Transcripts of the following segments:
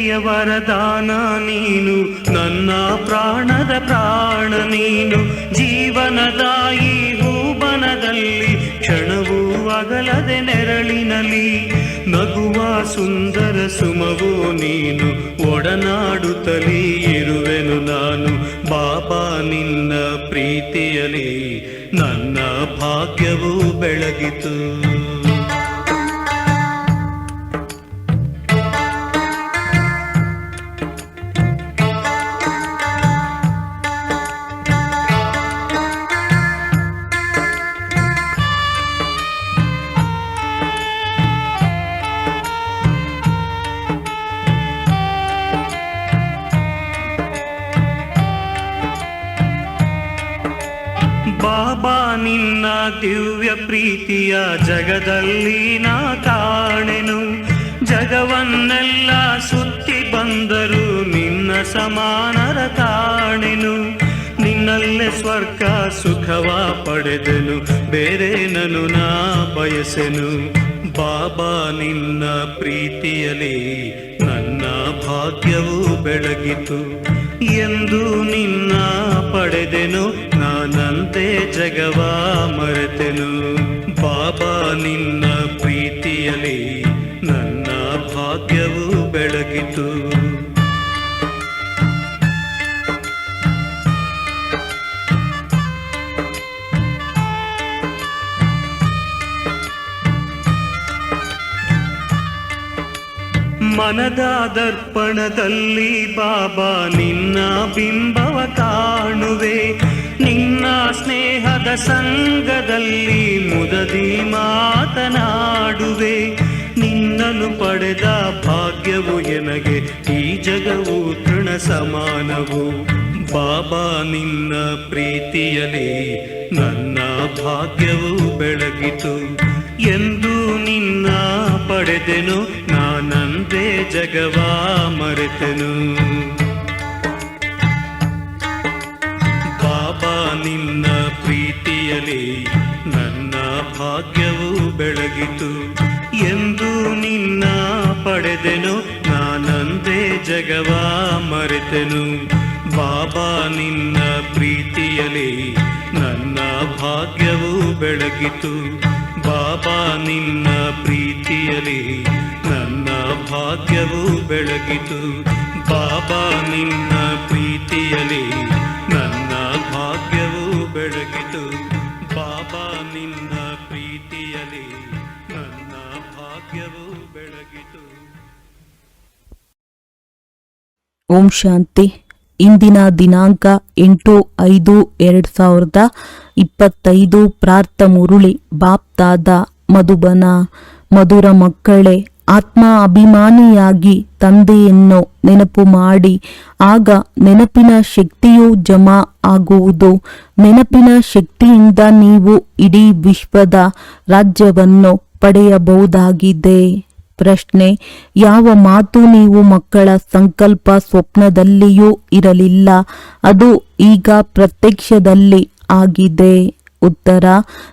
ದೃಢಭಕ್ತಿಯ ವರದಾನ ನೀನು, ನನ್ನ ಪ್ರಾಣದ ಪ್ರಾಣ ನೀನು. ಜೀವನದಾಯಿ ಹೂಬನದಲ್ಲಿ, ಕ್ಷಣವೂ ಅಗಲದೆ ನೆರಳಿನಲಿ. ನಗುವ ಸುಂದರ ಸುಮವೋ ನೀನು, ಒಡನಾಡುತ್ತಲೇ ಇರುವೆನು ನಾನು. ಬಾಬಾ ನಿನ್ನ ಪ್ರೀತಿಯಲಿ ನನ್ನ ಭಾಗ್ಯವೂ ಬೆಳಗಿತು. ನಿನ್ನ ದಿವ್ಯ ಪ್ರೀತಿಯ ಜಗದಲ್ಲಿ ನಾ ಕಾಣೆನು. ಜಗವನ್ನೆಲ್ಲ ಸುತ್ತಿ ಬಂದರು ನಿನ್ನ ಸಮಾನರ ಕಾಣೆನು. ನಿನ್ನಲ್ಲೇ ಸ್ವರ್ಗ ಸುಖವ ಪಡೆದೆನು. ಬೇರೆ ನನು ನಾ ಬಯಸೆನು. ಬಾಬಾ, ನಿನ್ನ ಪ್ರೀತಿಯಲ್ಲಿ ನನ್ನ ಭಾಗ್ಯವೂ ಬೆಳಗಿತು. ಎಂದು ನಿನ್ನ ಪಡೆದೆನು. ನಾನಂತೆ ಜಗವ ಮರೆತೆನು. ಬಾಬಾ ನಿನ್ನ ಪ್ರೀತಿಯಲಿ ಮನದ ದರ್ಪಣದಲ್ಲಿ ಬಾಬಾ, ನಿನ್ನ ಬಿಂಬವ ಕಾಣುವೆ. ನಿನ್ನ ಸ್ನೇಹದ ಸಂಗದಲ್ಲಿ ಮುದದಿ ಮಾತನಾಡುವೆ. ನಿನ್ನನ್ನು ಪಡೆದ ಭಾಗ್ಯವು ಎನಗೆ, ಈ ಜಗವು ತೃಣ ಸಮಾನವು. ಬಾಬಾ, ನಿನ್ನ ಪ್ರೀತಿಯಲ್ಲಿ ನನ್ನ ಭಾಗ್ಯವು ಬೆಳಗಿತು. ಎಂದು ನಿನ್ನ ಪಡೆದೆನು ನಾನಂದೇ ಜಗವಾ ಮರೆತನು. ಬಾಬಾ ನಿನ್ನ ಪ್ರೀತಿಯಲಿ ನನ್ನ ಭಾಗ್ಯವು ಬೆಳಗಿತು. ಎಂದು ನಿನ್ನ ಪಡೆದೆನು ನಾನಂದೇ ಜಗವಾ ಮರೆತನು. ಬಾಬಾ ನಿನ್ನ ಪ್ರೀತಿಯಲಿ ನನ್ನ ಭಾಗ್ಯವು ಬೆಳಗಿತು. ಬಾಬಾ ನಿನ್ನ ಪ್ರೀತಿಯಲಿ ನನ್ನ ಭಾಗ್ಯವು ಬೆಳಗಿತು. ಬಾಬಾ ನಿನ್ನ ಪ್ರೀತಿಯಲಿ ನನ್ನ ಭಾಗ್ಯವು ಬೆಳಗಿತು. ಬಾಬಾ ನಿನ್ನ ಪ್ರೀತಿಯಲಿ ನನ್ನ ಭಾಗ್ಯವು ಬೆಳಗಿತು. ಓಂ ಶಾಂತಿ. ಇಂದಿನ ದಿನಾಂಕ ಎಂಟು ಐದು ಎರಡು ಸಾವಿರದ ಇಪ್ಪತ್ತೈದು. ಪ್ರಾರ್ಥ ಮುರುಳಿ ಬಾಪ್ತಾದ ಮಧುಬನ. ಮಧುರ ಮಕ್ಕಳೇ ಆತ್ಮ ಅಭಿಮಾನಿಯಾಗಿ ತಂದೆಯನ್ನು ನೆನಪು ಮಾಡಿ. ಆಗ ನೆನಪಿನ ಶಕ್ತಿಯು ಜಮಾ ಆಗುವುದು. ನೆನಪಿನ ಶಕ್ತಿಯಿಂದ ನೀವು ಇಡೀ ವಿಶ್ವದ ರಾಜ್ಯವನ್ನು ಪಡೆಯಬಹುದಾಗಿದೆ. ಪ್ರಶ್ನೆ, ಯಾವ ಮಾತು ನೀವು ಮಕ್ಕಳ ಸಂಕಲ್ಪ ಸ್ವಪ್ನದಲ್ಲಿಯೂ ಇರಲಿಲ್ಲ. ಅದು ಈಗ ಪ್ರತ್ಯಕ್ಷದಲ್ಲಿ ಆಗಿದೆ. ಉತ್ತರ,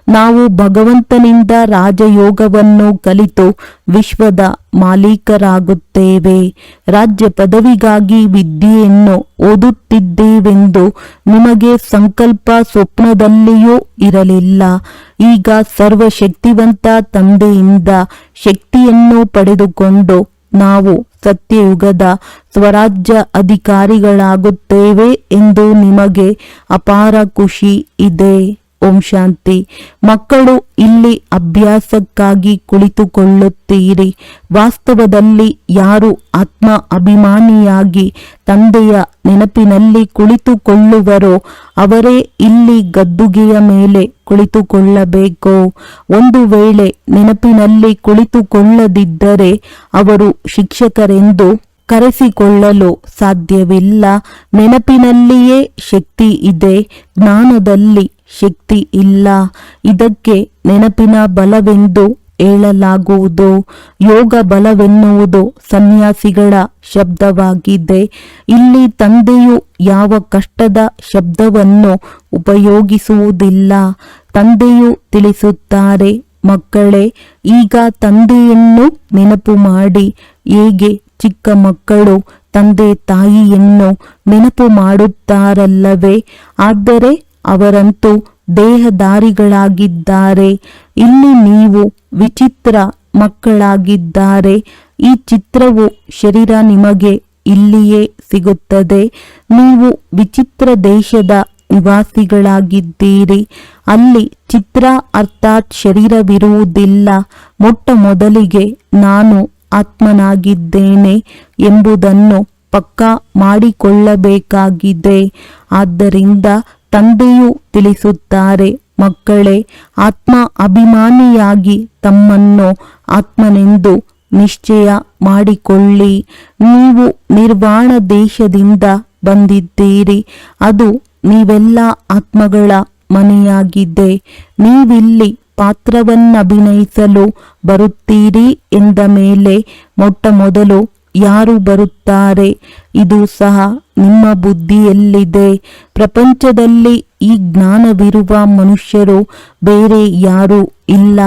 ನಾವು ಭಗವಂತನಿಂದ ರಾಜಯೋಗವನ್ನು ಕಲಿತು ವಿಶ್ವದ ಮಾಲೀಕರಾಗುತ್ತೇವೆ. ರಾಜ್ಯ ಪದವಿಗಾಗಿ ವಿದ್ಯೆಯನ್ನು ಓದುತ್ತಿದ್ದೇವೆಂದು ನಿಮಗೆ ಸಂಕಲ್ಪ ಸ್ವಪ್ನದಲ್ಲಿಯೂ ಇರಲಿಲ್ಲ. ಈಗ ಸರ್ವಶಕ್ತಿವಂತ ತಂದೆಯಿಂದ ಶಕ್ತಿಯನ್ನು ಪಡೆದುಕೊಂಡು ನಾವು ಸತ್ಯಯುಗದ ಸ್ವರಾಜ್ಯ ಅಧಿಕಾರಿಗಳಾಗುತ್ತೇವೆ ಎಂದು ನಿಮಗೆ ಅಪಾರ ಖುಷಿ ಇದೆ. ಓಂ ಶಾಂತಿ. ಮಕ್ಕಳು ಇಲ್ಲಿ ಅಭ್ಯಾಸಕ್ಕಾಗಿ ಕುಳಿತುಕೊಳ್ಳುತ್ತೀರಿ. ವಾಸ್ತವದಲ್ಲಿ ಯಾರು ಆತ್ಮ ಅಭಿಮಾನಿಯಾಗಿ ತಂದೆಯ ನೆನಪಿನಲ್ಲಿ ಕುಳಿತುಕೊಳ್ಳುವರೋ ಅವರೇ ಇಲ್ಲಿ ಗದ್ದುಗೆಯ ಮೇಲೆ ಕುಳಿತುಕೊಳ್ಳಬೇಕು. ಒಂದು ವೇಳೆ ನೆನಪಿನಲ್ಲಿ ಕುಳಿತುಕೊಳ್ಳದಿದ್ದರೆ ಅವರು ಶಿಕ್ಷಕರೆಂದು ಕರೆಸಿಕೊಳ್ಳಲು ಸಾಧ್ಯವಿಲ್ಲ. ನೆನಪಿನಲ್ಲಿಯೇ ಶಕ್ತಿ ಇದೆ. ಜ್ಞಾನದಲ್ಲಿ ಶಕ್ತಿ ಇಲ್ಲ. ಇದಕ್ಕೆ ನೆನಪಿನ ಬಲವೆಂದು ಹೇಳಲಾಗುವುದು. ಯೋಗ ಬಲವೆನ್ನುವುದು ಸನ್ಯಾಸಿಗಳ ಶಬ್ದವಾಗಿದೆ. ಇಲ್ಲಿ ತಂದೆಯು ಯಾವ ಕಷ್ಟದ ಶಬ್ದವನ್ನು ಉಪಯೋಗಿಸುವುದಿಲ್ಲ. ತಂದೆಯು ತಿಳಿಸುತ್ತಾರೆ, ಮಕ್ಕಳೇ, ಈಗ ತಂದೆಯನ್ನು ನೆನಪು ಮಾಡಿ. ಹೇಗೆ ಚಿಕ್ಕ ಮಕ್ಕಳು ತಂದೆ ತಾಯಿಯನ್ನು ನೆನಪು ಮಾಡುತ್ತಾರಲ್ಲವೇ? ಆದರೆ ಅವರಂತೂ ದೇಹದಾರಿಗಳಾಗಿದ್ದಾರೆ. ಇಲ್ಲಿ ನೀವು ವಿಚಿತ್ರ ಮಕ್ಕಳಾಗಿದ್ದಾರೆ. ಈ ಚಿತ್ರವು ಶರೀರ ನಿಮಗೆ ಇಲ್ಲಿಯೇ ಸಿಗುತ್ತದೆ. ನೀವು ವಿಚಿತ್ರ ದೇಶದ ನಿವಾಸಿಗಳಾಗಿದ್ದೀರಿ. ಅಲ್ಲಿ ಚಿತ್ರ ಅರ್ಥಾತ್ ಶರೀರವಿರುವುದಿಲ್ಲ. ಮೊಟ್ಟ ಮೊದಲಿಗೆ ನಾನು ಆತ್ಮನಾಗಿದ್ದೇನೆ ಎಂಬುದನ್ನು ಪಕ್ಕಾ ಮಾಡಿಕೊಳ್ಳಬೇಕಾಗಿದೆ. ಆದ್ದರಿಂದ ತಂದೆಯು ತಿಳಿಸುತ್ತಾರೆ, ಮಕ್ಕಳೇ, ಆತ್ಮ ಅಭಿಮಾನಿಯಾಗಿ ತಮ್ಮನ್ನು ಆತ್ಮನೆಂದು ನಿಶ್ಚಯ ಮಾಡಿಕೊಳ್ಳಿ. ನೀವು ನಿರ್ವಾಣ ದೇಶದಿಂದ ಬಂದಿದ್ದೀರಿ, ಅದು ನೀವೆಲ್ಲ ಆತ್ಮಗಳ ಮನೆಯಾಗಿದೆ. ನೀವಿಲ್ಲಿ ಪಾತ್ರವನ್ನಭಿನಯಿಸಲು ಬರುತ್ತೀರಿ ಎಂದ ಮೇಲೆ ಮೊಟ್ಟ ಮೊದಲು ಯಾರು ಬರುತ್ತಾರೆ? ಇದು ಸಹ ನಿಮ್ಮ ಬುದ್ಧಿಯಲ್ಲಿದೆ. ಪ್ರಪಂಚದಲ್ಲಿ ಈ ಜ್ಞಾನವಿರುವ ಮನುಷ್ಯರು ಬೇರೆ ಯಾರೂ ಇಲ್ಲ.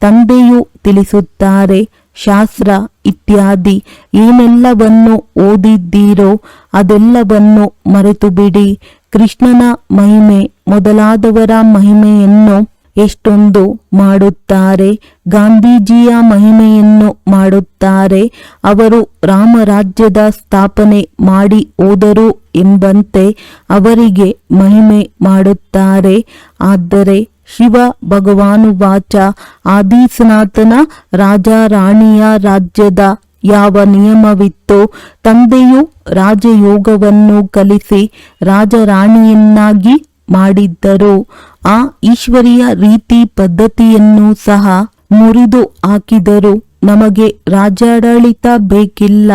ತಂದೆಯು ತಿಳಿಸುತ್ತಾರೆ, ಶಾಸ್ತ್ರ ಇತ್ಯಾದಿ. ಏನೆಲ್ಲವನ್ನು ಓದಿದ್ದೀರೋ ಅದೆಲ್ಲವನ್ನು ಮರೆತು ಬಿಡಿ ಕೃಷ್ಣನ ಮಹಿಮೆ ಮೊದಲಾದವರ ಮಹಿಮೆಯನ್ನು ಎಷ್ಟೊಂದು ಮಾಡುತ್ತಾರೆ, ಗಾಂಧೀಜಿಯ ಮಹಿಮೆಯನ್ನು ಮಾಡುತ್ತಾರೆ, ಅವರು ರಾಮರಾಜ್ಯದ ಸ್ಥಾಪನೆ ಮಾಡಿ ಹೋದರು ಎಂಬಂತೆ ಅವರಿಗೆ ಮಹಿಮೆ ಮಾಡುತ್ತಾರೆ. ಆದರೆ ಶಿವ ಭಗವಾನು ವಾಚ ಆದಿಸನಾಥನ ರಾಜ ರಾಣಿಯ ರಾಜ್ಯದ ಯಾವ ನಿಯಮವಿತ್ತೋ, ತಂದೆಯು ರಾಜಯೋಗವನ್ನು ಕಲಿಸಿ ರಾಜರಾಣಿಯನ್ನಾಗಿ ಮಾಡಿದ್ದರು. ಆ ಈಶ್ವರಿಯ ರೀತಿ ಪದ್ಧತಿಯನ್ನು ಸಹ ಮುರಿದು ಹಾಕಿದರು. ನಮಗೆ ರಾಜ್ಯಾಡಳಿತ ಬೇಕಿಲ್ಲ.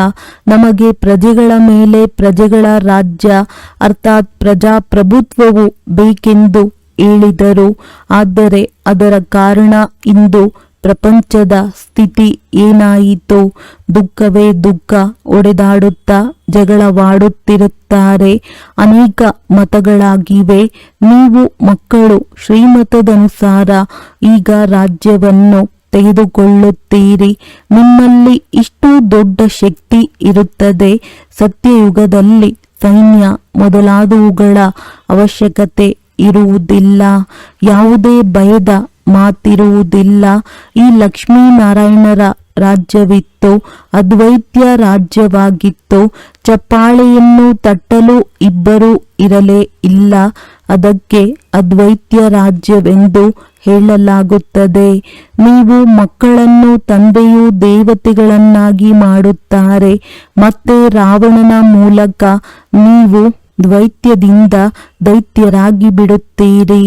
ನಮಗೆ ಪ್ರಜೆಗಳ ಮೇಲೆ ಪ್ರಜೆಗಳ ರಾಜ್ಯ, ಅರ್ಥಾತ್ ಪ್ರಜಾಪ್ರಭುತ್ವವು ಬೇಕೆಂದು ಹೇಳಿದರು. ಆದರೆ ಅದರ ಕಾರಣ ಇಂದು ಪ್ರಪಂಚದ ಸ್ಥಿತಿ ಏನಾಯಿತು ದುಃಖವೇ ದುಃಖ ಒಡೆದಾಡುತ್ತಾ ಜಗಳವಾಡುತ್ತಿರುತ್ತಾರೆ. ಅನೇಕ ಮತಗಳಾಗಿವೆ. ನೀವು ಮಕ್ಕಳು, ಶ್ರೀಮತದನುಸಾರ ಈಗ ರಾಜ್ಯವನ್ನು ತೆಗೆದುಕೊಳ್ಳುತ್ತೀರಿ. ನಿಮ್ಮಲ್ಲಿ ಇಷ್ಟು ದೊಡ್ಡ ಶಕ್ತಿ ಇರುತ್ತದೆ. ಸತ್ಯಯುಗದಲ್ಲಿ ಸೈನ್ಯ ಮೊದಲಾದವುಗಳ ಅವಶ್ಯಕತೆ ಇರುವುದಿಲ್ಲ. ಯಾವುದೇ ಭಯದ ಮಾತಿರುವುದಿಲ್ಲ. ಈ ಲಕ್ಷ್ಮೀನಾರಾಯಣರ ರಾಜ್ಯವಿತ್ತು, ಅದ್ವೈತ್ಯ ರಾಜ್ಯವಾಗಿತ್ತು. ಚಪ್ಪಾಳೆಯನ್ನು ತಟ್ಟಲು ಇಬ್ಬರು ಇರಲೇ ಇಲ್ಲ. ಅದಕ್ಕೆ ಅದ್ವೈತ್ಯ ರಾಜ್ಯವೆಂದು ಹೇಳಲಾಗುತ್ತದೆ. ನೀವು ಮಕ್ಕಳನ್ನು ತಂದೆಯು ದೇವತೆಗಳನ್ನಾಗಿ ಮಾಡುತ್ತಾರೆ. ಮತ್ತೆ ರಾವಣನ ಮೂಲಕ ನೀವು ದ್ವೈತ್ಯದಿಂದ ದೈತ್ಯರಾಗಿ ಬಿಡುತ್ತೀರಿ.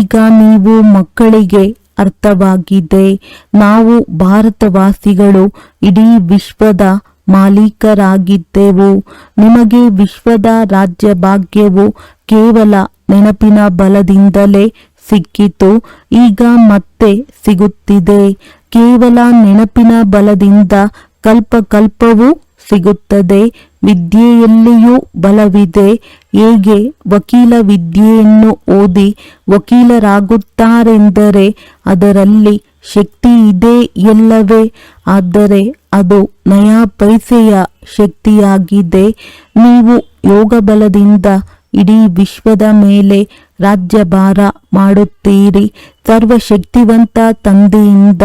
ಈಗ ನೀವು ಮಕ್ಕಳಿಗೆ ಅರ್ಥವಾಗಿದೆ. ನಾವು ಭಾರತವಾಸಿಗಳು ಇಡೀ ವಿಶ್ವದ ಮಾಲೀಕರಾಗಿದ್ದೆವು. ನಿಮಗೆ ವಿಶ್ವದ ರಾಜ್ಯ ಭಾಗ್ಯವು ಕೇವಲ ನೆನಪಿನ ಬಲದಿಂದಲೇ ಸಿಕ್ಕಿತು. ಈಗ ಮತ್ತೆ ಸಿಗುತ್ತಿದೆ. ಕೇವಲ ನೆನಪಿನ ಬಲದಿಂದ ಕಲ್ಪ ಕಲ್ಪವೂ ಸಿಗುತ್ತದೆ. ವಿದ್ಯೆಯಲ್ಲಿಯೂ ಬಲವಿದೆ. ಹೇಗೆ? ವಕೀಲ ವಿದ್ಯೆಯನ್ನು ಓದಿ ವಕೀಲರಾಗುತ್ತಾರೆಂದರೆ ಅದರಲ್ಲಿ ಶಕ್ತಿ ಇದೆ ಎಲ್ಲವೇ. ಆದರೆ ಅದು ನಯಾ ಪೈಸೆಯ ಶಕ್ತಿಯಾಗಿದೆ. ನೀವು ಯೋಗ ಬಲದಿಂದ ಇಡೀ ವಿಶ್ವದ ಮೇಲೆ ರಾಜ್ಯಭಾರ ಮಾಡುತ್ತೀರಿ. ಸರ್ವಶಕ್ತಿವಂತ ತಂದೆಯಿಂದ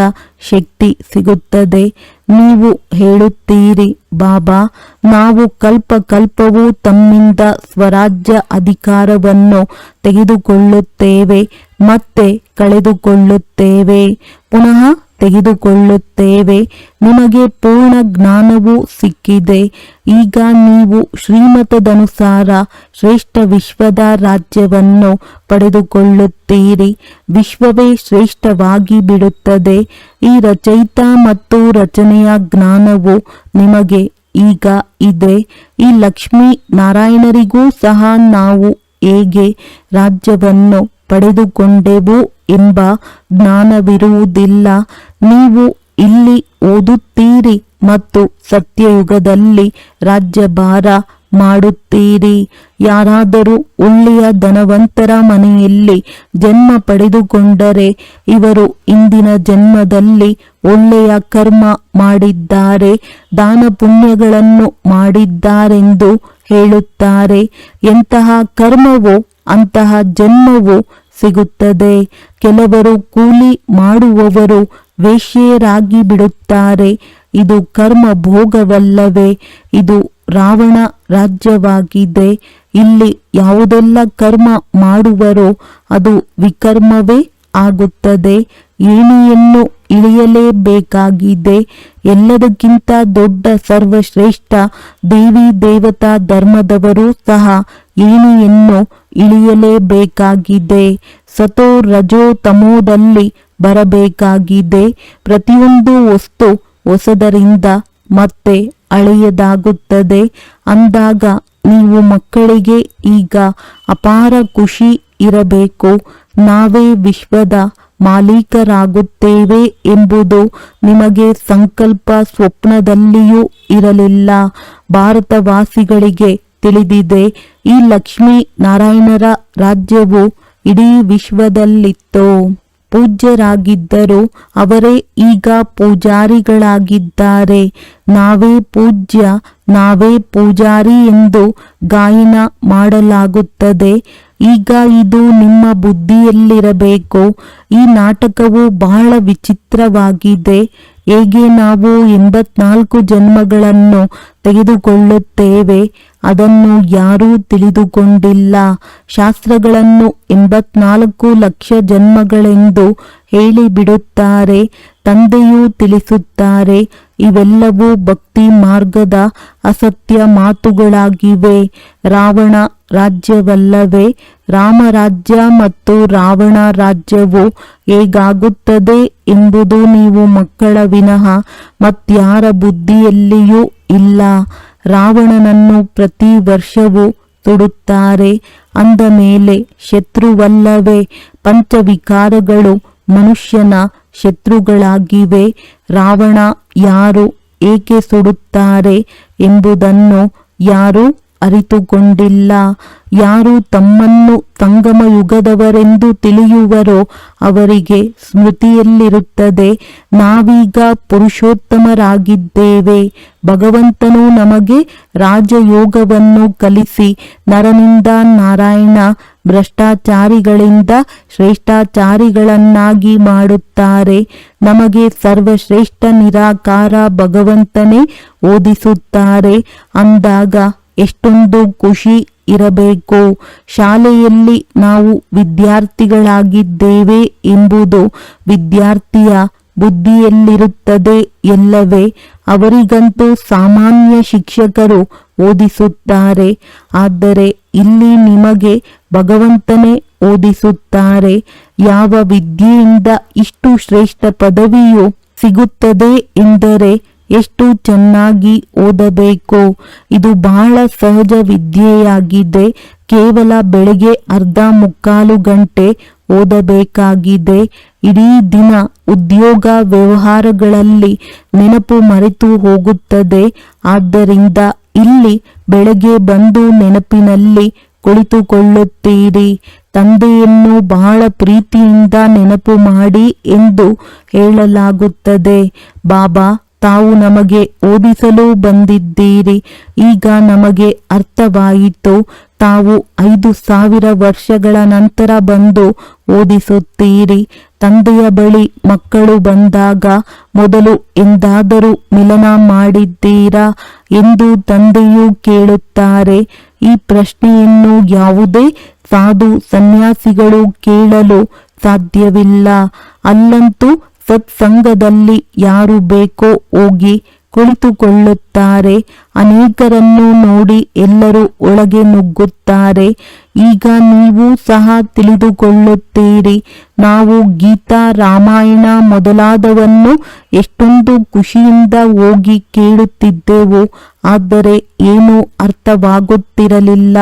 ಶಕ್ತಿ ಸಿಗುತ್ತದೆ. ನೀವು ಹೇಳುತ್ತೀರಿ, ಬಾಬಾ, ನಾವು ಕಲ್ಪ ಕಲ್ಪವೂ ತಮ್ಮಿಂದ ಸ್ವರಾಜ್ಯ ಅಧಿಕಾರವನ್ನು ತೆಗೆದುಕೊಳ್ಳುತ್ತೇವೆ, ಮತ್ತೆ ಕಳೆದುಕೊಳ್ಳುತ್ತೇವೆ. ಪುನಃ ತೆಗೆದುಕೊಳ್ಳುತ್ತೇವೆ. ನಿಮಗೆ ಪೂರ್ಣ ಜ್ಞಾನವೂ ಸಿಕ್ಕಿದೆ. ಈಗ ನೀವು ಶ್ರೀಮತದನುಸಾರ ಶ್ರೇಷ್ಠ ವಿಶ್ವದ ರಾಜ್ಯವನ್ನು ಪಡೆದುಕೊಳ್ಳುತ್ತೀರಿ. ವಿಶ್ವವೇ ಶ್ರೇಷ್ಠವಾಗಿ ಬಿಡುತ್ತದೆ. ಈ ರಚಯಿತ ಮತ್ತು ರಚನೆಯ ಜ್ಞಾನವು ನಿಮಗೆ ಈಗ ಇದೆ. ಈ ಲಕ್ಷ್ಮೀ ನಾರಾಯಣರಿಗೂ ಸಹ ನಾವು ಹೇಗೆ ರಾಜ್ಯವನ್ನು ಪಡೆದುಕೊಂಡೆವು ಎಂಬ ಜ್ಞಾನವಿರುವುದಿಲ್ಲ. ನೀವು ಇಲ್ಲಿ ಓದುತ್ತೀರಿ ಮತ್ತು ಸತ್ಯಯುಗದಲ್ಲಿ ರಾಜ್ಯಭಾರ ಮಾಡುತ್ತೀರಿ. ಯಾರಾದರೂ ಒಳ್ಳೆಯ ಧನವಂತರ ಮನೆಯಲ್ಲಿ ಜನ್ಮ ಪಡೆದುಕೊಂಡರೆ ಇವರು ಇಂದಿನ ಜನ್ಮದಲ್ಲಿ ಒಳ್ಳೆಯ ಕರ್ಮ ಮಾಡಿದ್ದಾರೆ ದಾನ ಪುಣ್ಯಗಳನ್ನು ಮಾಡಿದ್ದಾರೆಂದು ಹೇಳುತ್ತಾರೆ. ಎಂತಹ ಕರ್ಮವೋ ಅಂತಹ ಜನ್ಮವು ಸಿಗುತ್ತದೆ. ಕೆಲವರು ಕೂಲಿ ಮಾಡುವವರು ವೇಶ್ಯೆಯರಾಗಿ ಬಿಡುತ್ತಾರೆ. ಇದು ಕರ್ಮ ಭೋಗವಲ್ಲವೇ. ಇದು ರಾವಣ ರಾಜ್ಯವಾಗಿದೆ. ಇಲ್ಲಿ ಯಾವುದೆಲ್ಲ ಕರ್ಮ ಮಾಡುವರೋ ಅದು ವಿಕರ್ಮವೇ ಆಗುತ್ತದೆ. ಏಣಿಯನ್ನು ಇಳಿಯಲೇಬೇಕಾಗಿದೆ. ಎಲ್ಲದಕ್ಕಿಂತ ದೊಡ್ಡ ಸರ್ವಶ್ರೇಷ್ಠ ದೇವಿ ದೇವತಾ ಧರ್ಮದವರು ಸಹ ಏಣಿಯನ್ನು ಇಳಿಯಲೇಬೇಕಾಗಿದೆ. ಸತೋ ರಜೋ ತಮೋದಲ್ಲಿ ಬರಬೇಕಾಗಿದೆ. ಪ್ರತಿಯೊಂದು ವಸ್ತು ಹೊಸದರಿಂದ ಮತ್ತೆ ಅಳೆಯದಾಗುತ್ತದೆ. ಅಂದಾಗ ನೀವು ಮಕ್ಕಳಿಗೆ ಈಗ ಅಪಾರ ಖುಷಿ ಇರಬೇಕು. ನಾವೇ ವಿಶ್ವದ ಮಾಲೀಕರಾಗುತ್ತೇವೆ ಎಂಬುದು ನಿಮಗೆ ಸಂಕಲ್ಪ ಸ್ವಪ್ನದಲ್ಲಿಯೂ ಇರಲಿಲ್ಲ. ಭಾರತವಾಸಿಗಳಿಗೆ ತಿಳಿದಿದೆ. ಈ ಲಕ್ಷ್ಮೀ ನಾರಾಯಣರ ರಾಜ್ಯವು ಇಡೀ ವಿಶ್ವದಲ್ಲಿತ್ತು. ಪೂಜ್ಯರಾಗಿದ್ದರು ಅವರೇ ಈಗ ಪೂಜಾರಿಗಳಾಗಿದ್ದಾರೆ. ನಾವೇ ಪೂಜ್ಯ, ನಾವೇ ಪೂಜಾರಿ ಎಂದು ಗಾಯನ ಮಾಡಲಾಗುತ್ತದೆ. ಈಗ ಇದು ನಿಮ್ಮ ಬುದ್ಧಿಯಲ್ಲಿರಬೇಕು. ಈ ನಾಟಕವು ಬಹಳ ವಿಚಿತ್ರವಾಗಿದೆ. ಹೇಗೆ ನಾವು ಎಂಬತ್ನಾಲ್ಕು ಜನ್ಮಗಳನ್ನು ತೆಗೆದುಕೊಳ್ಳುತ್ತೇವೆ, ಅದನ್ನು ಯಾರೂ ತಿಳಿದುಕೊಂಡಿಲ್ಲ. ಶಾಸ್ತ್ರಗಳನ್ನು ಎಂಬತ್ನಾಲ್ಕು ಲಕ್ಷ ಜನ್ಮಗಳೆಂದು ಹೇಳಿಬಿಡುತ್ತಾರೆ, ತಂದೆಯೂ ತಿಳಿಸುತ್ತಾರೆ. ಇವೆಲ್ಲವೂ ಭಕ್ತಿ ಮಾರ್ಗದ ಅಸತ್ಯ ಮಾತುಗಳಾಗಿವೆ. ರಾವಣ ರಾಜ್ಯವಲ್ಲವೇ? ರಾಮರಾಜ್ಯ ಮತ್ತು ರಾವಣ ರಾಜ್ಯವು ಹೇಗಾಗುತ್ತದೆ ಎಂಬುದು ನೀವು ಮಕ್ಕಳ ವಿನಃ ಮತ್ಯಾರ ಬುದ್ಧಿಯಲ್ಲಿಯೂ ಇಲ್ಲ. ರಾವಣನನ್ನು ಪ್ರತಿ ವರ್ಷವೂ ತುಡುತ್ತಾರೆ. ಅಂದ ಮೇಲೆ ಶತ್ರುವಲ್ಲವೇ? ಪಂಚವಿಕಾರಗಳು ಮನುಷ್ಯನ ಶತ್ರುಗಳಾಗಿವೆ. ರಾವಣ ಯಾರು ಏಕೆ ಸುಡುತ್ತಾರೆ ಎಂಬುದನ್ನು ಯಾರು ಅರಿತುಕೊಂಡಿಲ್ಲ ಯಾರು ತಮ್ಮನ್ನು ತಂಗಮ ಯುಗದವರೆಂದು ತಿಳಿಯುವರೋ ಅವರಿಗೆ ಸ್ಮೃತಿಯಲ್ಲಿರುತ್ತದೆ. ನಾವೀಗ ಪುರುಷೋತ್ತಮರಾಗಿದ್ದೇವೆ. ಭಗವಂತನು ನಮಗೆ ರಾಜಯೋಗವನ್ನು ಕಲಿಸಿ ನರನಿಂದ ನಾರಾಯಣ ಭ್ರಷ್ಟಾಚಾರಿಗಳಿಂದ ಶ್ರೇಷ್ಠಾಚಾರಿಗಳನ್ನಾಗಿ ಮಾಡುತ್ತಾರೆ. ನಮಗೆ ಸರ್ವಶ್ರೇಷ್ಠ ನಿರಾಕಾರ ಭಗವಂತನೇ ಓದಿಸುತ್ತಾರೆ. ಅಂದಾಗ ಎಷ್ಟೊಂದು ಖುಷಿ ಇರಬೇಕು. ಶಾಲೆಯಲ್ಲಿ ನಾವು ವಿದ್ಯಾರ್ಥಿಗಳಾಗಿದ್ದೇವೆ ಎಂಬುದು ವಿದ್ಯಾರ್ಥಿಯ ಬುದ್ಧಿಯಲ್ಲಿರುತ್ತದೆ ಎಲ್ಲವೇ. ಅವರಿಗಂತೂ ಸಾಮಾನ್ಯ ಶಿಕ್ಷಕರು ಓದಿಸುತ್ತಾರೆ. ಆದರೆ ಇಲ್ಲಿ ನಿಮಗೆ ಭಗವಂತನೇ ಓದಿಸುತ್ತಾರೆ. ಯಾವ ವಿದ್ಯೆಯಿಂದ ಇಷ್ಟು ಶ್ರೇಷ್ಠ ಪದವಿಯು ಸಿಗುತ್ತದೆ ಎಂದರೆ ಎಷ್ಟು ಚೆನ್ನಾಗಿ ಓದಬೇಕು? ಇದು ಬಹಳ ಸಹಜ ವಿದ್ಯೆಯಾಗಿದೆ. ಕೇವಲ ಬೆಳಗ್ಗೆ ಅರ್ಧ ಮುಕ್ಕಾಲು ಗಂಟೆ ಓದಬೇಕಾಗಿದೆ. ಇಡೀ ದಿನ ಉದ್ಯೋಗ ವ್ಯವಹಾರಗಳಲ್ಲಿ ನೆನಪು ಮರೆತು ಹೋಗುತ್ತದೆ. ಆದ್ದರಿಂದ ಇಲ್ಲಿ ಬೆಳಗ್ಗೆ ಬಂದು ನೆನಪಿನಲ್ಲಿ ಕುಳಿತುಕೊಳ್ಳುತ್ತೀರಿ. ತಂದೆಯನ್ನು ಬಹಳ ಪ್ರೀತಿಯಿಂದ ನೆನಪು ಮಾಡಿ ಎಂದು ಹೇಳಲಾಗುತ್ತದೆ. ಬಾಬಾ ತಾವು ನಮಗೆ ಓದಿಸಲು ಬಂದಿದ್ದೀರಿ. ಈಗ ನಮಗೆ ಅರ್ಥವಾಯಿತು. ತಾವು ಐದು ಸಾವಿರ ವರ್ಷಗಳ ನಂತರ ಬಂದು ಓದಿಸುತ್ತೀರಿ. ತಂದೆಯ ಬಳಿ ಮಕ್ಕಳು ಬಂದಾಗ ಮೊದಲು ಎಂದಾದರೂ ಮಿಲನ ಮಾಡಿದ್ದೀರಾ ಎಂದು ತಂದೆಯು ಕೇಳುತ್ತಾರೆ. ಈ ಪ್ರಶ್ನೆಯನ್ನು ಯಾವುದೇ ಸಾಧು ಸನ್ಯಾಸಿಗಳು ಕೇಳಲು ಸಾಧ್ಯವಿಲ್ಲ. ಅಲ್ಲಂತೂ ಸತ್ಸಂಗದಲ್ಲಿ ಯಾರು ಬೇಕೋ ಹೋಗಿ ಕುಳಿತುಕೊಳ್ಳುತ್ತಾರೆ. ಅನೇಕರನ್ನು ನೋಡಿ ಎಲ್ಲರೂ ಒಳಗೆ ನುಗ್ಗುತ್ತಾರೆ. ಈಗ ನೀವು ಸಹ ತಿಳಿದುಕೊಳ್ಳುತ್ತೀರಿ. ನಾವು ಗೀತಾ ರಾಮಾಯಣ ಮೊದಲಾದವನ್ನು ಎಷ್ಟೊಂದು ಖುಷಿಯಿಂದ ಹೋಗಿ ಕೇಳುತ್ತಿದ್ದೆವು. ಆದರೆ ಏನೂ ಅರ್ಥವಾಗುತ್ತಿರಲಿಲ್ಲ.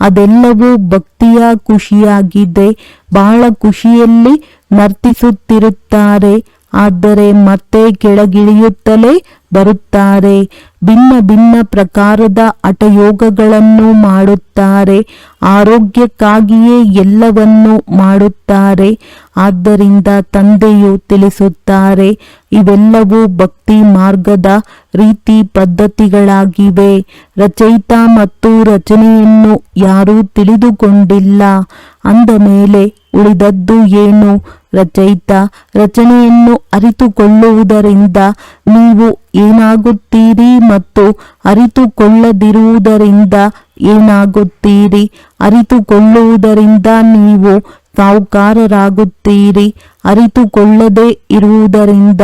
ಅದೆಲ್ಲವೂ ಭಕ್ತಿಯ ಖುಷಿಯಾಗಿದೆ. ಬಹಳ ಖುಷಿಯಲ್ಲಿ ನರ್ತಿಸುತ್ತಿರುತ್ತಾರೆ ಆದರೆ ಮತ್ತೆ ಕೆಳಗಿಳಿಯುತ್ತಲೇ ಬರುತ್ತಾರೆ. ಭಿನ್ನ ಭಿನ್ನ ಪ್ರಕಾರದ ಅಟಯೋಗಗಳನ್ನು ಮಾಡುತ್ತಾರೆ. ಆರೋಗ್ಯಕ್ಕಾಗಿಯೇ ಎಲ್ಲವನ್ನು ಮಾಡುತ್ತಾರೆ. ಆದ್ದರಿಂದ ತಂದೆಯು ತಿಳಿಸುತ್ತಾರೆ, ಇವೆಲ್ಲವೂ ಭಕ್ತಿ ಮಾರ್ಗದ ರೀತಿ ಪದ್ಧತಿಗಳಾಗಿವೆ. ರಚಯಿತ ಮತ್ತು ರಚನೆಯನ್ನು ಯಾರೂ ತಿಳಿದುಕೊಂಡಿಲ್ಲ. ಅಂದ ಮೇಲೆ ಉಳಿದದ್ದು ಏನು? ರಚಯಿತ ರಚನೆಯನ್ನು ಅರಿತುಕೊಳ್ಳುವುದರಿಂದ ನೀವು ಏನಾಗುತ್ತೀರಿ ಮತ್ತು ಅರಿತುಕೊಳ್ಳದಿರುವುದರಿಂದ ಏನಾಗುತ್ತೀರಿ? ಅರಿತುಕೊಳ್ಳುವುದರಿಂದ ನೀವು ಸಾಹುಕಾರರಾಗುತ್ತೀರಿ. ಅರಿತುಕೊಳ್ಳದೇ ಇರುವುದರಿಂದ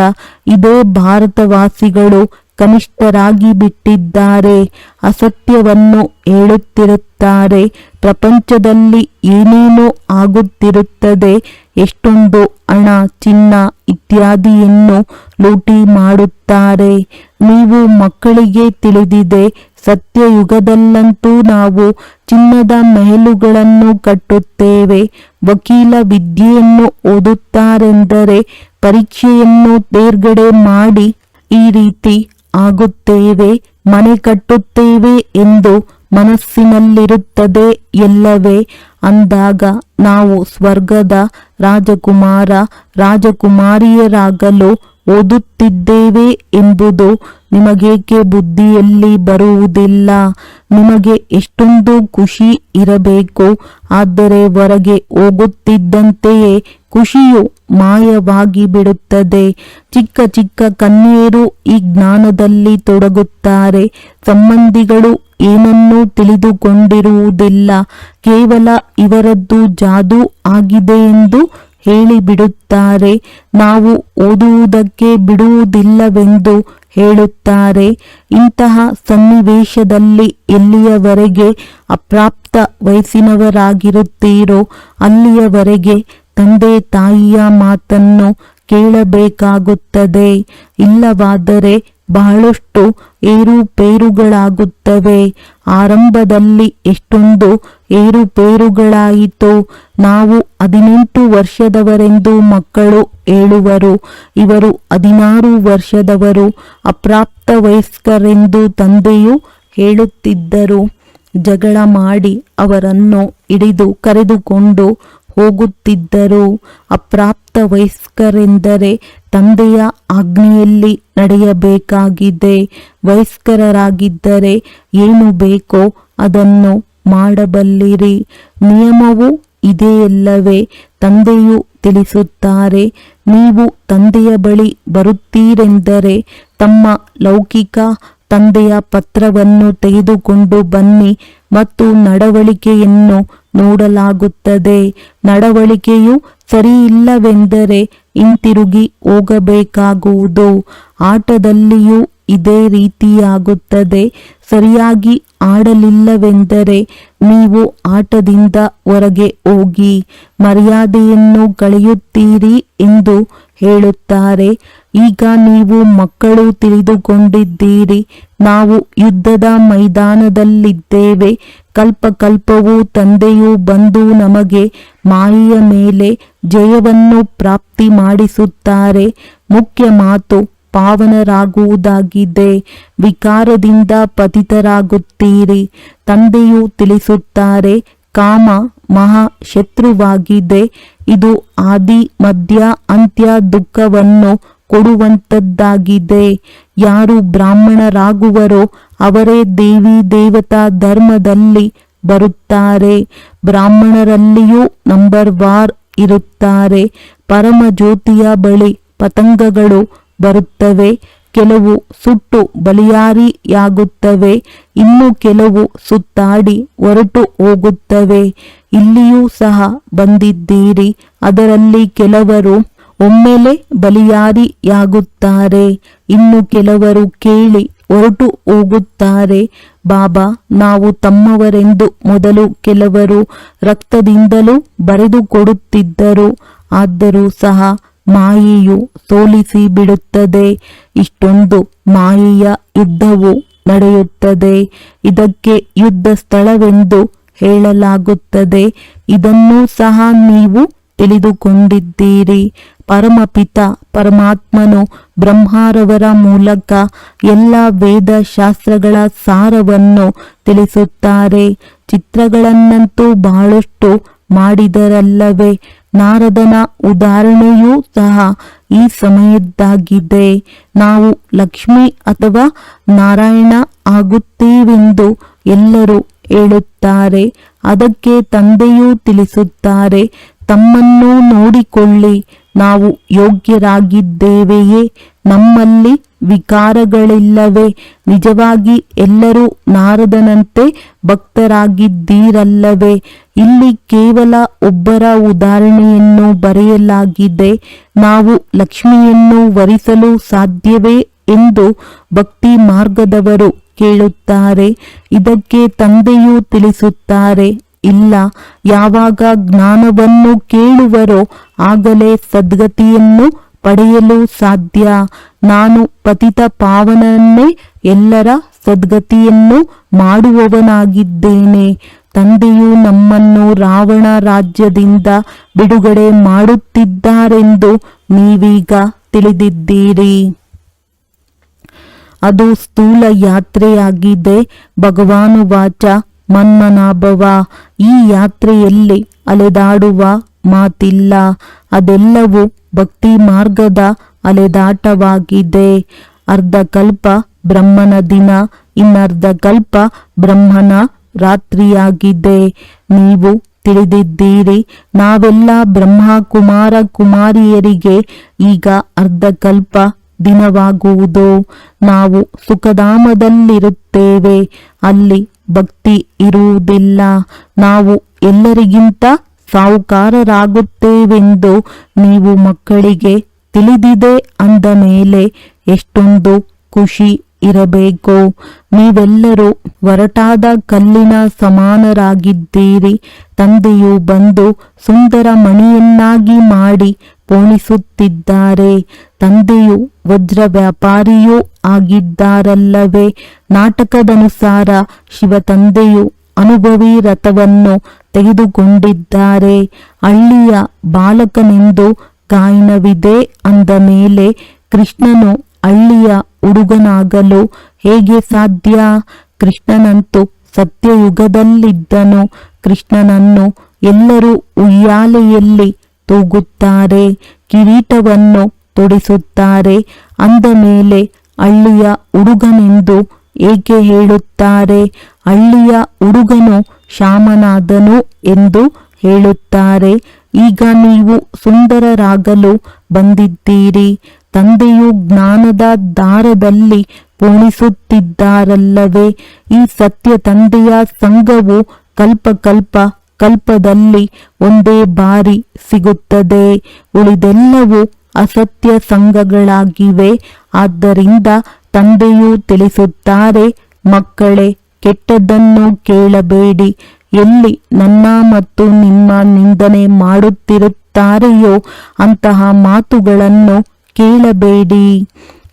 ಇದೇ ಭಾರತವಾಸಿಗಳು ಕನಿಷ್ಠರಾಗಿ ಬಿಟ್ಟಿದ್ದಾರೆ. ಅಸತ್ಯವನ್ನು ಹೇಳುತ್ತಿರುತ್ತಾರೆ. ಪ್ರಪಂಚದಲ್ಲಿ ಏನೇನೋ ಆಗುತ್ತಿರುತ್ತದೆ, ಎಷ್ಟೊಂದು ಹಣ, ಚಿನ್ನ ಇತ್ಯಾದಿಯನ್ನು ಲೂಟಿ ಮಾಡುತ್ತಾರೆ. ನೀವು ಮಕ್ಕಳಿಗೆ ತಿಳಿದಿದೆ, ಸತ್ಯಯುಗದಲ್ಲಂತೂ ನಾವು ಚಿನ್ನದ ಮೆಹಲುಗಳನ್ನು ಕಟ್ಟುತ್ತೇವೆ. ವಕೀಲ ವಿದ್ಯೆಯನ್ನು ಓದುತ್ತಾರೆಂದರೆ ಪರೀಕ್ಷೆಯನ್ನು ತೇರ್ಗಡೆ ಮಾಡಿ ಈ ರೀತಿ ಆಗುತ್ತೇವೆ, ಮನೆ ಕಟ್ಟುತ್ತೇವೆ ಎಂದು ಮನಸ್ಸಿನಲ್ಲಿರುತ್ತದೆ ಎಲ್ಲವೇ. ಅಂದಾಗ ನಾವು ಸ್ವರ್ಗದ ರಾಜಕುಮಾರ, ರಾಜಕುಮಾರಿಯರಾಗಲು ಓದುತ್ತಿದ್ದೇವೆ ಎಂಬುದು ನಿಮಗೇಕೆ ಬುದ್ಧಿಯಲ್ಲಿ ಬರುವುದಿಲ್ಲ. ನಿಮಗೆ ಎಷ್ಟೊಂದು ಖುಷಿ ಇರಬೇಕು, ಆದರೆ ಹೊರಗೆ ಹೋಗುತ್ತಿದ್ದಂತೆಯೇ ಖುಷಿಯು ಮಾಯವಾಗಿ ಬಿಡುತ್ತದೆ. ಚಿಕ್ಕ ಚಿಕ್ಕ ಕನ್ಯೆಯರು ಈ ಜ್ಞಾನದಲ್ಲಿ ತೊಡಗುತ್ತಾರೆ. ಸಂಬಂಧಿಗಳು ಏನನ್ನೂ ತಿಳಿದುಕೊಂಡಿರುವುದಿಲ್ಲ. ಕೇವಲ ಇವರದ್ದು ಜಾದೂ ಆಗಿದೆ ಎಂದು ಹೇಳಿಬಿಡುತ್ತಾರೆ. ನಾವು ಓದುವುದಕ್ಕೆ ಬಿಡುವುದಿಲ್ಲವೆಂದು ಹೇಳುತ್ತಾರೆ. ಇಂತಹ ಸನ್ನಿವೇಶದಲ್ಲಿ ಎಲ್ಲಿಯವರೆಗೆ ಅಪ್ರಾಪ್ತ ವಯಸ್ಸಿನವರಾಗಿರುತ್ತೀರೋ ಅಲ್ಲಿಯವರೆಗೆ ತಂದೆ ತಾಯಿಯ ಮಾತನ್ನು ಕೇಳಬೇಕಾಗುತ್ತದೆ. ಇಲ್ಲವಾದರೆ ಬಹಳಷ್ಟು ಏರುಪೇರುಗಳಾಗುತ್ತವೆ. ಆರಂಭದಲ್ಲಿ ಎಷ್ಟೊಂದು ಏರುಪೇರುಗಳಾಯಿತು. ನಾವು ಹದಿನೆಂಟು ವರ್ಷದವರೆಂದು ಮಕ್ಕಳು ಹೇಳುವರು. ಇವರು ಹದಿನಾರು ವರ್ಷದವರು ಅಪ್ರಾಪ್ತ ವಯಸ್ಕರೆಂದು ತಂದೆಯು ಹೇಳುತ್ತಿದ್ದರು. ಜಗಳ ಮಾಡಿ ಅವರನ್ನು ಹಿಡಿದು ಕರೆದುಕೊಂಡು ಹೋಗುತ್ತಿದ್ದರು. ಅಪ್ರಾಪ್ತ ವಯಸ್ಕರೆಂದರೆ ತಂದೆಯ ಆಜ್ಞೆಯಲ್ಲಿ ನಡೆಯಬೇಕಾಗಿದೆ. ವಯಸ್ಕರರಾಗಿದ್ದರೆ ಏನು ಬೇಕೋ ಅದನ್ನು ಮಾಡಬಲ್ಲಿರಿ. ನಿಯಮವು ಇದೆಯಲ್ಲವೇ ತಂದೆಯು ತಿಳಿಸುತ್ತಾರೆ. ನೀವು ತಂದೆಯ ಬಳಿ ಬರುತ್ತೀರೆಂದರೆ ತಮ್ಮ ಲೌಕಿಕ ತಂದೆಯ ಪತ್ರವನ್ನು ತೆಗೆದುಕೊಂಡು ಬನ್ನಿ ಮತ್ತು ನಡವಳಿಕೆಯನ್ನು ನೋಡಲಾಗುತ್ತದೆ. ನಡವಳಿಕೆಯು ಸರಿಯಿಲ್ಲವೆಂದರೆ ಹಿಂತಿರುಗಿ ಹೋಗಬೇಕಾಗುವುದು. ಆಟದಲ್ಲಿಯೂ ಇದೇ ರೀತಿಯಾಗುತ್ತದೆ. ಸರಿಯಾಗಿ ಆಡಲಿಲ್ಲವೆಂದರೆ ನೀವು ಆಟದಿಂದ ಹೊರಗೆ ಹೋಗಿ ಮರ್ಯಾದೆಯನ್ನು ಕಳೆಯುತ್ತೀರಿ ಎಂದು ಹೇಳುತ್ತಾರೆ, ಈಗ ನೀವು ಮಕ್ಕಳು ತಿಳಿದುಕೊಂಡಿದ್ದೀರಿ, ನಾವು ಯುದ್ಧದ ಮೈದಾನದಲ್ಲಿದ್ದೇವೆ, ಕಲ್ಪಕಲ್ಪವೂ ತಂದೆಯು ಬಂದು ನಮಗೆ ಮಾಯೆಯ ಮೇಲೆ ಜಯವನ್ನು ಪ್ರಾಪ್ತಿ ಮಾಡಿಸುತ್ತಾರೆ. ಮುಖ್ಯ ಮಾತು, ಪಾವನರಾಗುವುದಾಗಿದೆ, ವಿಕಾರದಿಂದ ಪತಿತರಾಗುತ್ತೀರಿ. ತಂದೆಯು ತಿಳಿಸುತ್ತಾರೆ, ಕಾಮ ಮಹಾ ಶತ್ರುವಾಗಿದೆ ಇದು ಆದಿ, ಮಧ್ಯ, ಅಂತ್ಯ ದುಃಖವನ್ನು ಕೊಡುವಂತದ್ದಾಗಿದೆ ಯಾರು ಬ್ರಾಹ್ಮಣರಾಗುವರೋ ಅವರೇ ದೇವಿ ದೇವತಾ ಧರ್ಮದಲ್ಲಿ ಬರುತ್ತಾರೆ. ಬ್ರಾಹ್ಮಣರಲ್ಲಿಯೂ ನಂಬರ್ ವಾರ್ ಇರುತ್ತಾರೆ. ಪರಮ ಜ್ಯೋತಿಯ ಬಳಿ ಪತಂಗಗಳು ಬರುತ್ತವೆ. ಕೆಲವು ಸುಟ್ಟು ಬಲಿಯಾರಿಯಾಗುತ್ತವೆ. ಇನ್ನು ಕೆಲವು ಸುತ್ತಾಡಿ ಹೊರಟು ಹೋಗುತ್ತವೆ. ಇಲ್ಲಿಯೂ ಸಹ ಬಂದಿದ್ದೀರಿ. ಅದರಲ್ಲಿ ಕೆಲವರು ಒಮ್ಮೆಲೆ ಬಲಿಯಾರಿಯಾಗುತ್ತಾರೆ ಇನ್ನು ಕೆಲವರು ಕೇಳಿ ಹೊರಟು ಹೋಗುತ್ತಾರೆ. ಬಾಬಾ, ನಾವು ತಮ್ಮವರೆಂದು ಮೊದಲು ಕೆಲವರು ರಕ್ತದಿಂದಲೂ ಬರೆದು ಕೊಡುತ್ತಿದ್ದರು. ಆದರೂ ಸಹ ಮಾಯೆಯು ಸೋಲಿಸಿ ಬಿಡುತ್ತದೆ. ಇಷ್ಟೊಂದು ಮಾಯೆಯ ಯುದ್ಧವು ನಡೆಯುತ್ತದೆ. ಇದಕ್ಕೆ ಯುದ್ಧ ಸ್ಥಳವೆಂದು ಹೇಳಲಾಗುತ್ತದೆ. ಇದನ್ನೂ ಸಹ ನೀವು ತಿಳಿದುಕೊಂಡಿದ್ದೀರಿ. ಪರಮಪಿತ, ಪರಮಾತ್ಮನು ಬ್ರಹ್ಮಾರವರ ಮೂಲಕ ಎಲ್ಲ ವೇದ ಶಾಸ್ತ್ರಗಳ ಸಾರವನ್ನು ತಿಳಿಸುತ್ತಾರೆ. ಚಿತ್ರಗಳನ್ನಂತೂ ಬಹಳಷ್ಟು ಮಾಡಿದರಲ್ಲವೇ. ನಾರದನ ಉದಾಹರಣೆಯೂ ಸಹ ಈ ಸಮಯದ್ದಾಗಿದೆ. ನಾವು ಲಕ್ಷ್ಮಿ ಅಥವಾ ನಾರಾಯಣ ಆಗುತ್ತೇವೆಂದು ಎಲ್ಲರೂ ಹೇಳುತ್ತಾರೆ. ಅದಕ್ಕೆ ತಂದೆಯೂ ತಿಳಿಸುತ್ತಾರೆ, ತಮ್ಮನ್ನು ನೋಡಿಕೊಳ್ಳಿ, ನಾವು ಯೋಗ್ಯರಾಗಿದ್ದೇವೆಯೇ? ನಮ್ಮಲ್ಲಿ ವಿಕಾರಗಳಿಲ್ಲವೇ? ನಿಜವಾಗಿ ಎಲ್ಲರೂ ನಾರದನಂತೆ ಭಕ್ತರಾಗಿದ್ದೀರಲ್ಲವೇ? ಇಲ್ಲಿ ಕೇವಲ ಒಬ್ಬರ ಉದಾಹರಣೆಯನ್ನು ಬರೆಯಲಾಗಿದೆ. ನಾವು ಲಕ್ಷ್ಮಿಯನ್ನು ವರಿಸಲು ಸಾಧ್ಯವೇ? ಎಂದು ಭಕ್ತಿ ಮಾರ್ಗದವರು ಕೇಳುತ್ತಾರೆ, ಇದಕ್ಕೆ ತಂದೆಯೂ ತಿಳಿಸುತ್ತಾರೆ. ಇಲ್ಲ, ಯಾವಾಗ ಜ್ಞಾನವನ್ನು ಕೇಳುವರೋ ಆಗಲೇ ಸದ್ಗತಿಯನ್ನು ಪಡೆಯಲು ಸಾಧ್ಯ. ನಾನು ಪತಿತ ಪಾವನನ್ನೇ ಎಲ್ಲರ ಸದ್ಗತಿಯನ್ನು ಮಾಡುವವನಾಗಿದ್ದೇನೆ. ತಂದೆಯು ನಮ್ಮನ್ನು ರಾವಣ ರಾಜ್ಯದಿಂದ ಬಿಡುಗಡೆ ಮಾಡುತ್ತಿದ್ದಾರೆಂದು ನೀವೀಗ ತಿಳಿದಿದ್ದೀರಿ. ಅದು ಸ್ಥೂಲ ಯಾತ್ರೆಯಾಗಿದೆ. ಭಗವಾನು ವಾಚ, ಮನ್ಮನಾಭವ, ಈ ಯಾತ್ರೆಯಲ್ಲಿ ಅಲೆದಾಡುವ ಮಾತಿಲ್ಲ. ಅದೆಲ್ಲವೂ ಭಕ್ತಿ ಮಾರ್ಗದ ಅಲೆದಾಟವಾಗಿದೆ. ಅರ್ಧ ಕಲ್ಪ ಬ್ರಹ್ಮನ ದಿನ, ಇನ್ನರ್ಧ ಕಲ್ಪ ಬ್ರಹ್ಮನ ರಾತ್ರಿಯಾಗಿದೆ. ನೀವು ತಿಳಿದಿದ್ದೀರಿ, ನಾವೆಲ್ಲ ಬ್ರಹ್ಮ ಕುಮಾರ ಕುಮಾರಿಯರಿಗೆ ಈಗ ಅರ್ಧ ಕಲ್ಪ ದಿನವಾಗುವುದು? ನಾವು ಸುಖಧಾಮದಲ್ಲಿರುತ್ತೇವೆ. ಅಲ್ಲಿ ಭಕ್ತಿ ಇರುವುದಿಲ್ಲ. ನಾವು ಎಲ್ಲರಿಗಿಂತ ಸಾಹುಕಾರರಾಗುತ್ತೇವೆಂದು ನೀವು ಮಕ್ಕಳಿಗೆ ತಿಳಿದಿದೆ ಅಂದ ಮೇಲೆ ಎಷ್ಟೊಂದು ಖುಷಿ ಇರಬೇಕು? ನೀವೆಲ್ಲರೂ ಒರಟಾದ ಕಲ್ಲಿನ ಸಮಾನರಾಗಿದ್ದೀರಿ. ತಂದೆಯು ಬಂದು ಸುಂದರ ಮಣಿಯನ್ನಾಗಿ ಮಾಡಿ ಪೋಣಿಸುತ್ತಿದ್ದಾರೆ. ತಂದೆಯು ವಜ್ರ ವ್ಯಾಪಾರಿಯೂ ಆಗಿದ್ದಾರಲ್ಲವೇ? ನಾಟಕದನುಸಾರ ಶಿವ ತಂದೆಯು ಅನುಭವಿ ರಥವನ್ನು ತೆಗೆದುಕೊಂಡಿದ್ದಾರೆ. ಹಳ್ಳಿಯ ಬಾಲಕನೆಂದು ಗಾಯನವಿದೆ ಅಂದ ಮೇಲೆ ಕೃಷ್ಣನು ಹಳ್ಳಿಯ ಹುಡುಗನಾಗಲು, ಹೇಗೆ ಸಾಧ್ಯ? ಕೃಷ್ಣನಂತೂ ಸತ್ಯಯುಗದಲ್ಲಿದ್ದನು. ಕೃಷ್ಣನನ್ನು ಎಲ್ಲರೂ ಉಯ್ಯಾಲೆಯಲ್ಲಿ ತೂಗುತ್ತಾರೆ. ಕಿರೀಟವನ್ನು ತೊಡಿಸುತ್ತಾರೆ. ಅಂದ ಮೇಲೆ ಹಳ್ಳಿಯ ಹುಡುಗನೆಂದು ಏಕೆ ಹೇಳುತ್ತಾರೆ? ಹಳ್ಳಿಯ ಹುಡುಗನು ಶಾಮನಾದನು ಎಂದು ಹೇಳುತ್ತಾರೆ. ಈಗ ನೀವು ಸುಂದರರಾಗಲು ಬಂದಿದ್ದೀರಿ. ತಂದೆಯು ಜ್ಞಾನದ ದಾರದಲ್ಲಿ ಪೋಣಿಸುತ್ತಿದ್ದಾರಲ್ಲವೇ? ಈ ಸತ್ಯ ತಂದೆಯ ಸಂಘವು ಕಲ್ಪ ಕಲ್ಪ ಕಲ್ಪದಲ್ಲಿ ಒಂದೇ ಬಾರಿ ಸಿಗುತ್ತದೆ. ಉಳಿದೆಲ್ಲವೂ ಅಸತ್ಯ ಸಂಘಗಳಾಗಿವೆ. ಆದ್ದರಿಂದ ತಂದೆಯು ತಿಳಿಸುತ್ತಾರೆ, ಮಕ್ಕಳೇ ಕೆಟ್ಟದನ್ನು ಕೇಳಬೇಡಿ. ಎಲ್ಲಿ ನನ್ನ ಮತ್ತು ನಿಮ್ಮ ನಿಂದನೆ ಮಾಡುತ್ತಿರುತ್ತಾರೆಯೋ ಅಂತಹ ಮಾತುಗಳನ್ನು ಕೇಳಬೇಡಿ.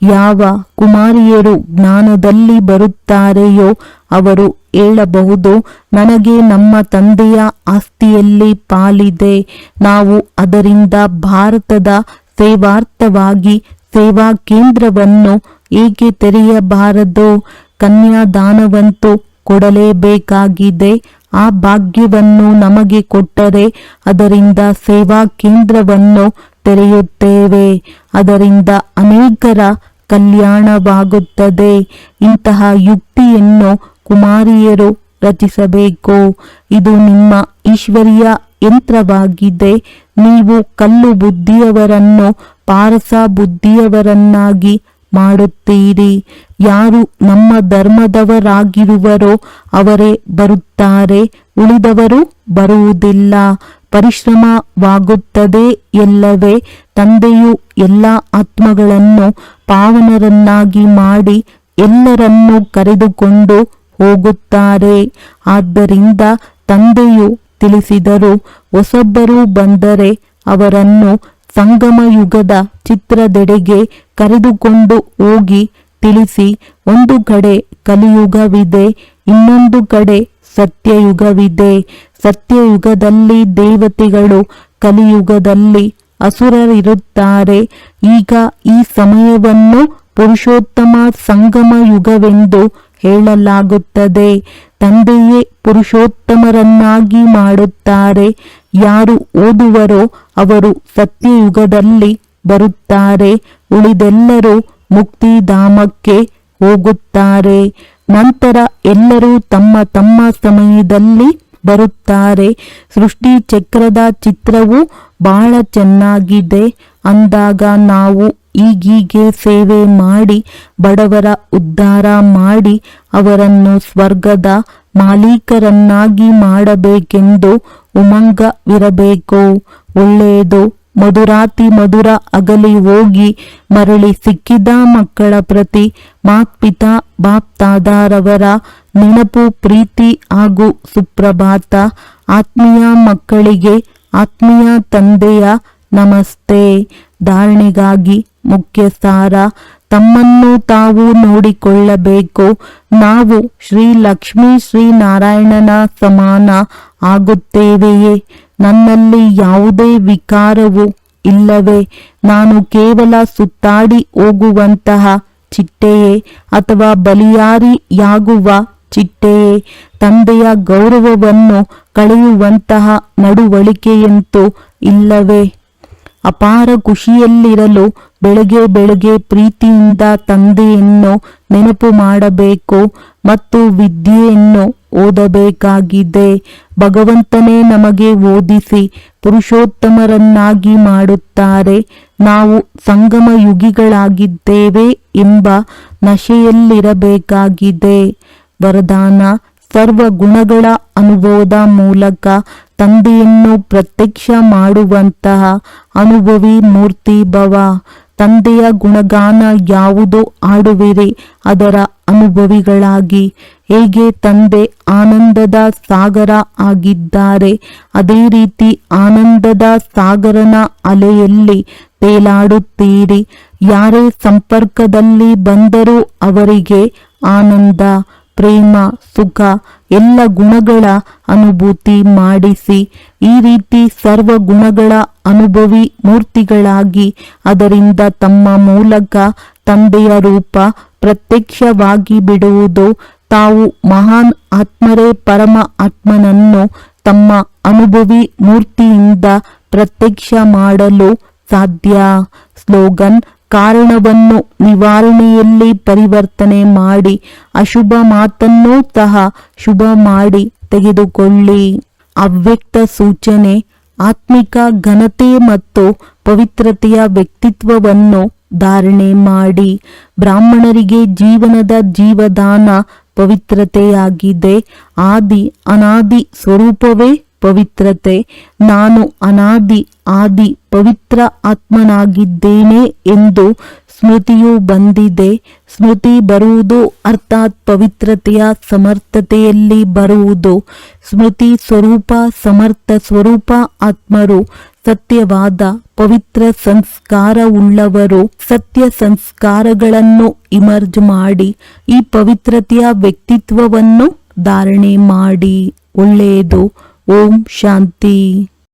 ಯಾವ ಕುಮಾರಿಯರು ಜ್ಞಾನದಲ್ಲಿ ಬರುತ್ತಾರೆಯೋ ಅವರು ಹೇಳಬಹುದು, ನನಗೆ ನಮ್ಮ ತಂದೆಯ ಆಸ್ತಿಯಲ್ಲಿ ಪಾಲಿದೆ. ನಾವು ಅದರಿಂದ ಭಾರತದ ಸೇವಾರ್ಥವಾಗಿ ಸೇವಾ ಕೇಂದ್ರವನ್ನು ಏಕೆ ತೆರೆಯಬಾರದು? ಕನ್ಯಾದಾನವಂತೂ ಕೊಡಲೇಬೇಕಾಗಿದೆ. ಆ ಭಾಗ್ಯವನ್ನು ನಮಗೆ ಕೊಟ್ಟರೆ ಅದರಿಂದ ಸೇವಾ ಕೇಂದ್ರವನ್ನು ತೆರೆಯುತ್ತೇವೆ. ಅದರಿಂದ ಅನೇಕರ ಕಲ್ಯಾಣವಾಗುತ್ತದೆ. ಇಂತಹ ಯುಕ್ತಿಯನ್ನು ಕುಮಾರಿಯರು ರಚಿಸಬೇಕು. ಇದು ನಿಮ್ಮ ಈಶ್ವರ್ಯ ಯಂತ್ರವಾಗಿದೆ. ನೀವು ಕಲ್ಲು ಬುದ್ಧಿಯವರನ್ನು ಪಾರಸ ಬುದ್ಧಿಯವರನ್ನಾಗಿ ಮಾಡುತ್ತೀರಿ. ಯಾರು ನಮ್ಮ ಧರ್ಮದವರಾಗಿರುವರೋ ಅವರೇ ಬರುತ್ತಾರೆ. ಉಳಿದವರು ಬರುವುದಿಲ್ಲ. ಪರಿಶ್ರಮವಾಗುತ್ತದೆ ಎಲ್ಲವೇ. ತಂದೆಯು ಎಲ್ಲ ಆತ್ಮಗಳನ್ನು ಪಾವನರನ್ನಾಗಿ ಮಾಡಿ ಎಲ್ಲರನ್ನೂ ಕರೆದುಕೊಂಡು ಹೋಗುತ್ತಾರೆ. ಆದ್ದರಿಂದ ತಂದೆಯು ತಿಳಿಸಿದರು. ಹೊಸಬ್ಬರು ಬಂದರೆ ಅವರನ್ನು ಸಂಗಮ ಯುಗದ ಚಿತ್ರದೆಡೆಗೆ ಕರೆದುಕೊಂಡು ಹೋಗಿ ತಿಳಿಸಿ, ಒಂದು ಕಡೆ ಕಲಿಯುಗವಿದೆ, ಇನ್ನೊಂದು ಕಡೆ ಸತ್ಯಯುಗವಿದೆ. ಸತ್ಯಯುಗದಲ್ಲಿ ದೇವತೆಗಳು, ಕಲಿಯುಗದಲ್ಲಿ ಅಸುರರಿರುತ್ತಾರೆ. ಈಗ ಈ ಸಮಯವನ್ನು ಪುರುಷೋತ್ತಮ ಸಂಗಮ ಯುಗವೆಂದು ಹೇಳಲಾಗುತ್ತದೆ. ತಂದೆಯೇ ಪುರುಷೋತ್ತಮರನ್ನಾಗಿ ಮಾಡುತ್ತಾರೆ. ಯಾರು ಓದುವರೋ ಅವರು ಸತ್ಯಯುಗದಲ್ಲಿ ಬರುತ್ತಾರೆ. ಉಳಿದೆಲ್ಲರೂ ಮುಕ್ತಿಧಾಮಕ್ಕೆ ಹೋಗುತ್ತಾರೆ. ನಂತರ ಎಲ್ಲರೂ ತಮ್ಮ ತಮ್ಮ ಸಮಯದಲ್ಲಿ ಬರುತ್ತಾರೆ. ಸೃಷ್ಟಿ ಚಕ್ರದ ಚಿತ್ರವು ಬಹಳ ಚೆನ್ನಾಗಿದೆ. ಅಂದಾಗ ನಾವು ಈಗೀಗೆ ಸೇವೆ ಮಾಡಿ, ಬಡವರ ಉದ್ಧಾರ ಮಾಡಿ, ಅವರನ್ನು ಸ್ವರ್ಗದ ಮಾಲೀಕರನ್ನಾಗಿ ಮಾಡಬೇಕೆಂದು ಉಮಂಗವಿರಬೇಕು. ಒಳ್ಳೆಯದು, ಮಧುರಾತಿ ಮಧುರ ಅಗಲಿ ಹೋಗಿ, ಮರಳಿ ಸಿಕ್ಕಿದ ಮಕ್ಕಳ ಪ್ರತಿ ಮಾತ್ಪಿತಾ ಬಾಪ್ತಾದಾರವರ ನೆನಪು, ಪ್ರೀತಿ ಹಾಗೂ ಸುಪ್ರಭಾತ. ಆತ್ಮೀಯ ಮಕ್ಕಳಿಗೆ ಆತ್ಮೀಯ ತಂದೆಯ ನಮಸ್ತೆ. ಧಾರಣೆಗಾಗಿ ಮುಖ್ಯ ಸಾರ ತಮ್ಮನ್ನು ತಾವು ನೋಡಿಕೊಳ್ಳಬೇಕು. ನಾವು ಶ್ರೀ ಲಕ್ಷ್ಮೀ ಶ್ರೀ ನಾರಾಯಣನ ಸಮಾನ ಆಗುತ್ತೇವೆಯೇ? ನನ್ನಲ್ಲಿ ಯಾವುದೇ ವಿಕಾರವು ಇಲ್ಲವೇ? ನಾನು ಕೇವಲ ಸುತ್ತಾಡಿ ಹೋಗುವಂತಹ ಚಿಟ್ಟೆಯೇ ಅಥವಾ ಬಲಿಯಾರಿಯಾಗುವ ಚಿಟ್ಟೆಯೇ? ತಂದೆಯ ಗೌರವವನ್ನು ಕಳೆಯುವಂತಹ ನಡುವಳಿಕೆಯಂತೂ ಇಲ್ಲವೇ? ಅಪಾರ ಖುಷಿಯಲ್ಲಿರಲು ಬೆಳಗ್ಗೆ ಬೆಳಗ್ಗೆ ಪ್ರೀತಿಯಿಂದ ತಂದೆಯನ್ನು ನೆನಪು ಮಾಡಬೇಕು ಮತ್ತು ವಿದ್ಯೆಯನ್ನು ಓದಬೇಕಾಗಿದೆ. ಭಗವಂತನೇ ನಮಗೆ ಓದಿಸಿ ಪುರುಷೋತ್ತಮರನ್ನಾಗಿ ಮಾಡುತ್ತಾರೆ. ನಾವು ಸಂಗಮ ಯುಗಿಗಳಾಗಿದ್ದೇವೆ ಎಂಬ ನಶೆಯಲ್ಲಿರಬೇಕಾಗಿದೆ. ವರದಾನ, ಸರ್ವ ಗುಣಗಳ ಅನುಭವದ ಮೂಲಕ ತಂದೆಯನ್ನು ಪ್ರತ್ಯಕ್ಷ ಮಾಡುವಂತಹ ಅನುಭವಿ ಮೂರ್ತಿ ಭವ. ತಂದೆಯ ಗುಣಗಾನ ಯಾವುದು ಆಡುವಿರಿ, ಅದರ ಅನುಭವಿಗಳಾಗಿ. ಹೇಗೆ ತಂದೆ ಆನಂದದ ಸಾಗರ ಆಗಿದ್ದಾರೆ, ಅದೇ ರೀತಿ ಆನಂದದ ಸಾಗರನ ಅಲೆಯಲ್ಲಿ ತೇಲಾಡುತ್ತೀರಿ. ಯಾರೇ ಸಂಪರ್ಕದಲ್ಲಿ ಬಂದರೂ ಅವರಿಗೆ ಆನಂದ. ಪ್ರೇಮ, ಸುಖ, ಎಲ್ಲ ಗುಣಗಳ ಅನುಭೂತಿ ಮಾಡಿಸಿ. ಈ ರೀತಿ ಸರ್ವ ಗುಣಗಳ ಅನುಭವಿ ಮೂರ್ತಿಗಳಾಗಿ ಅದರಿಂದ ತಮ್ಮ ಮೂಲಕ ತಂದೆಯ ರೂಪ ಪ್ರತ್ಯಕ್ಷವಾಗಿ ಬಿಡುವುದು. ತಾವು ಮಹಾನ್ ಆತ್ಮರೇ ಪರಮ ಆತ್ಮನನ್ನು ತಮ್ಮ ಅನುಭವಿ ಮೂರ್ತಿಯಿಂದ ಪ್ರತ್ಯಕ್ಷ ಮಾಡಲು ಸಾಧ್ಯ. ಸ್ಲೋಗನ್ ಕಾರಣವನ್ನು ನಿವಾರಣೆಯಲ್ಲಿ ಪರಿವರ್ತನೆ ಮಾಡಿ ಅಶುಭ ಮಾತನ್ನೂ ಸಹ ಶುಭ ಮಾಡಿ ತೆಗೆದುಕೊಳ್ಳಿ. ಅವ್ಯಕ್ತ ಸೂಚನೆ, ಆತ್ಮಿಕ ಘನತೆ ಮತ್ತು ಪವಿತ್ರತೆಯ ವ್ಯಕ್ತಿತ್ವವನ್ನು ಧಾರಣೆ ಮಾಡಿ. ಬ್ರಾಹ್ಮಣರಿಗೆ ಜೀವನದ ಜೀವದಾನ ಪವಿತ್ರತೆಯಾಗಿದೆ. ಆದಿ ಅನಾದಿ ಸ್ವರೂಪವೇ ಪವಿತ್ರತೆ. ನಾನು ಅನಾದಿ, ಆದಿ, ಪವಿತ್ರ ಆತ್ಮನಾಗಿದ್ದೇನೆ ಎಂದು ಸ್ಮೃತಿಯು ಬಂದಿದೆ. ಸ್ಮೃತಿ ಬರುವುದು ಅರ್ಥಾತ್ ಪವಿತ್ರತೆಯ ಸಮರ್ಥತೆಯಲ್ಲಿ ಬರುವುದು. ಸ್ಮೃತಿ ಸ್ವರೂಪ, ಸಮರ್ಥ ಸ್ವರೂಪ ಆತ್ಮರು, ಸತ್ಯವಾದ, ಪವಿತ್ರ ಸಂಸ್ಕಾರ ಉಳ್ಳವರು ಸತ್ಯ ಸಂಸ್ಕಾರಗಳನ್ನು ಇಮರ್ಜ್ ಮಾಡಿ, ಈ ಪವಿತ್ರತೆಯ ವ್ಯಕ್ತಿತ್ವವನ್ನು ಧಾರಣೆ ಮಾಡಿ. ಒಳ್ಳೆಯದು. ಓಂ ಶಾಂತಿ